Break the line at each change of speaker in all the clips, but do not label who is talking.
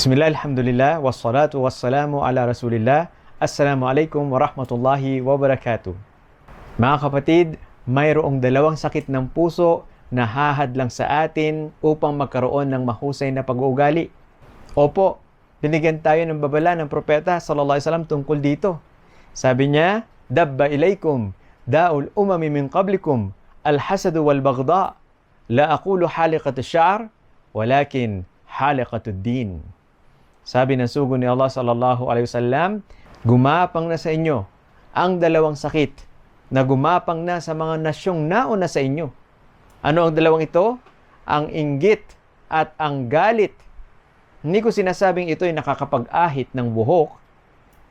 Bismillah, alhamdulillah, wassalatu wassalamu ala rasulillah. Assalamualaikum warahmatullahi wabarakatuh. Mga kapatid, mayroong dalawang sakit ng puso na hahadlang sa atin upang magkaroon ng mahusay na pag-uugali. Opo, binigyan tayo ng babala ng propeta sallallahu alaihi wasallam tungkol dito. Sabi niya, Dabba ilaykum da'ul umami min qablikum al-hasadu wal bagda. La aqulu haliqatu syar, walakin haliqatu din. Sabi ng sugo ni Allah sallallahu alaihi wasallam, gumapang na sa inyo ang dalawang sakit na gumapang na sa mga nasyong nauna sa inyo. Ano ang dalawang ito? Ang inggit at ang galit. Hindi ko sinasabing ito ay nakakapag-ahit ng buhok,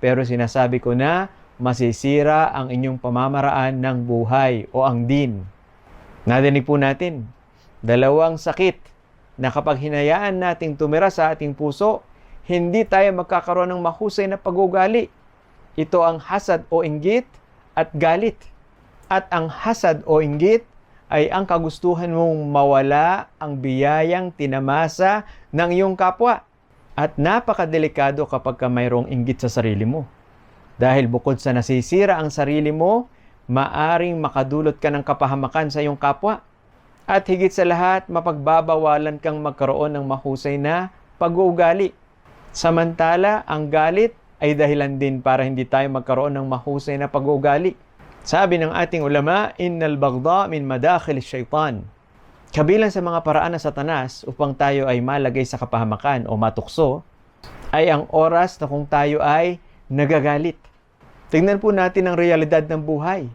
pero sinasabi ko na masisira ang inyong pamamaraan ng buhay o ang din. Nadinig po natin, dalawang sakit na kapag hinayaan nating tumira sa ating puso, hindi tayo magkakaroon ng mahusay na pag-ugali. Ito ang hasad o inggit at galit. At ang hasad o inggit ay ang kagustuhan mong mawala ang biyayang tinamasa ng iyong kapwa. At napakadelikado kapag ka mayroong inggit sa sarili mo. Dahil bukod sa nasisira ang sarili mo, maaring makadulot ka ng kapahamakan sa iyong kapwa. At higit sa lahat, mapagbabawalan kang magkaroon ng mahusay na pag-uugali. Samantala, ang galit ay dahilan din para hindi tayo magkaroon ng mahusay na pag-uugali. Sabi ng ating ulama, innal bagda min madakhil shaitan. Kabilang sa mga paraan ng satanas upang tayo ay malagay sa kapahamakan o matukso, ay ang oras na kung tayo ay nagagalit. Tingnan po natin ang realidad ng buhay.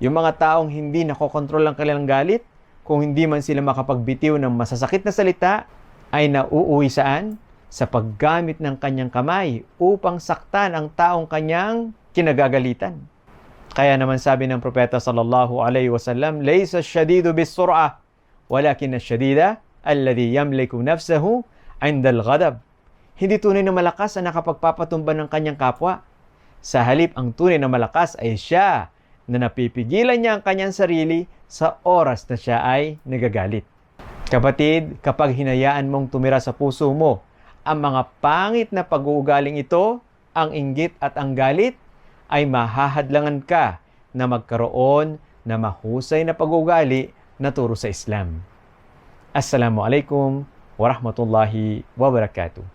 Yung mga taong hindi nakokontrol ang kanilang galit, kung hindi man sila makapagbitiw ng masasakit na salita, ay nauuwi saan? Sa paggamit ng kanyang kamay upang saktan ang taong kanyang kinagagalitan. Kaya naman sabi ng propeta sallallahu alaihi wasallam, "Laysa ash-shadidu bis-sur'ah, walakin ash-shadida alladhi yamliku nafsahu 'inda al-ghadab." Hindi tunay na malakas ang nakapagpapatumba ng kanyang kapwa. Sa halip, ang tunay na malakas ay siya na napipigilan niya ang kanyang sarili sa oras na siya ay nagagalit. Kapatid, kapag hinayaan mong tumira sa puso mo ang mga pangit na pag-uugaling ito, ang inggit at ang galit, ay mahahadlangan ka na magkaroon na mahusay na pag-uugali na turo sa Islam. Assalamualaikum warahmatullahi wabarakatuh.